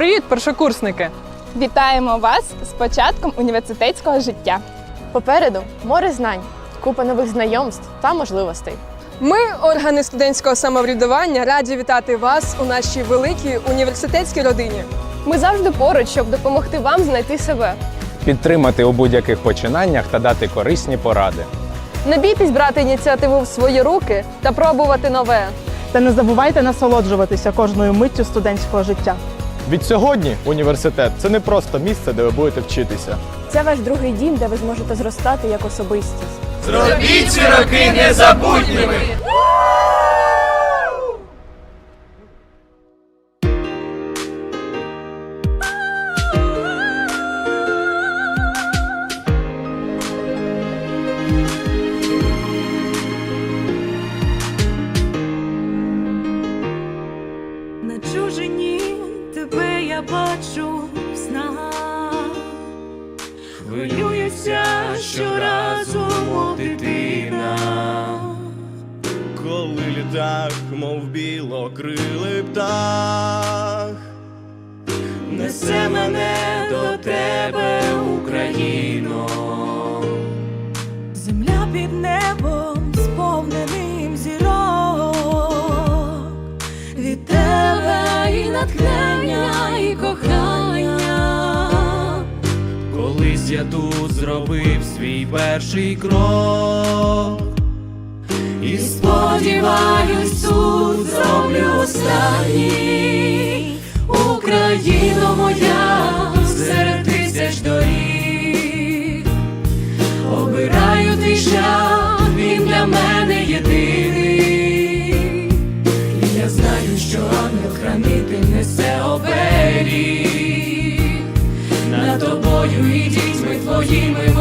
Привіт, першокурсники! Вітаємо вас з початком університетського життя. Попереду море знань, купа нових знайомств та можливостей. Ми, органи студентського самоврядування, раді вітати вас у нашій великій університетській родині. Ми завжди поруч, щоб допомогти вам знайти себе. підтримати у будь-яких починаннях та дати корисні поради. Не бійтесь брати ініціативу в свої руки та пробувати нове. Та не забувайте насолоджуватися кожною миттю студентського життя. Від сьогодні університет це не просто місце, де ви будете вчитися. Це ваш другий дім, де ви зможете зростати як особистість. Зробіть ці роки незабутніми! Хвилююся щоразу, мов дитина. Коли літак, мов білокрилий птах, несе мене до тебе, Україно. Земля під небом, сповненим зірок, від тебе і натхнення, і кохання. Колись я тут зробив свій перший крок. І Сподіваюсь, тут зроблю останній дітьми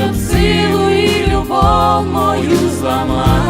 щоб силу і любов мою зламати.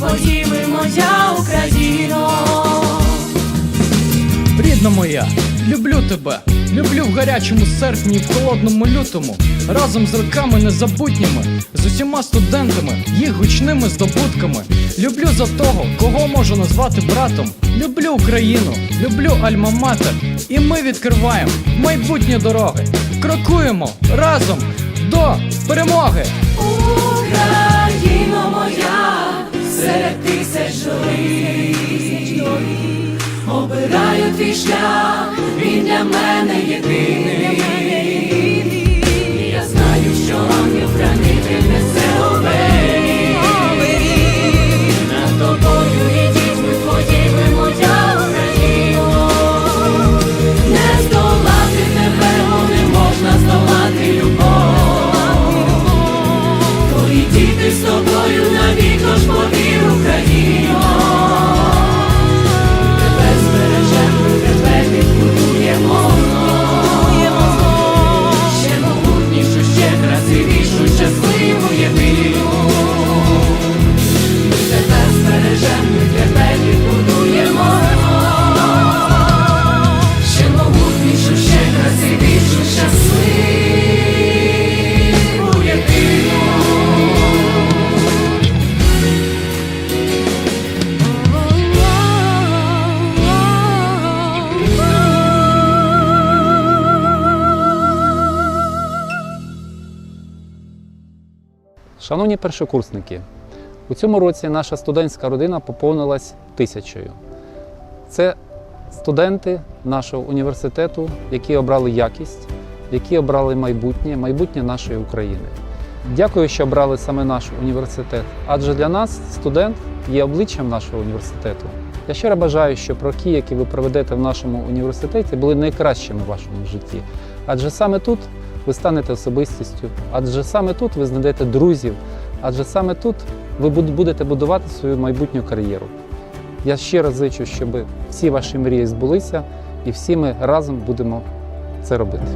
Твоїми, моя Україно. Рідна моя, люблю тебе, люблю в гарячому серпні і в холодному лютому, разом з роками незабутніми, з усіма студентами, їх гучними здобутками. Люблю за того, кого можу назвати братом. Люблю Україну, люблю Альма-Матер, і ми відкриваємо майбутні дороги. Крокуємо разом до перемоги! Україно моя, серед тисяч доріг, обираю твій шлях, він для мене єдиний. Шановні першокурсники, у цьому році наша студентська родина поповнилась тисячою. Це студенти нашого університету, які обрали якість, які обрали майбутнє, майбутнє нашої України. Дякую, що обрали саме наш університет, адже для нас студент є обличчям нашого університету. Я щиро бажаю, щоб роки, які ви проведете в нашому університеті, були найкращими в вашому житті. Адже саме тут ви станете особистістю, адже саме тут ви знайдете друзів, адже саме тут ви будете будувати свою майбутню кар'єру. Я щиро зичу, щоб всі ваші мрії збулися, і всі ми разом будемо це робити.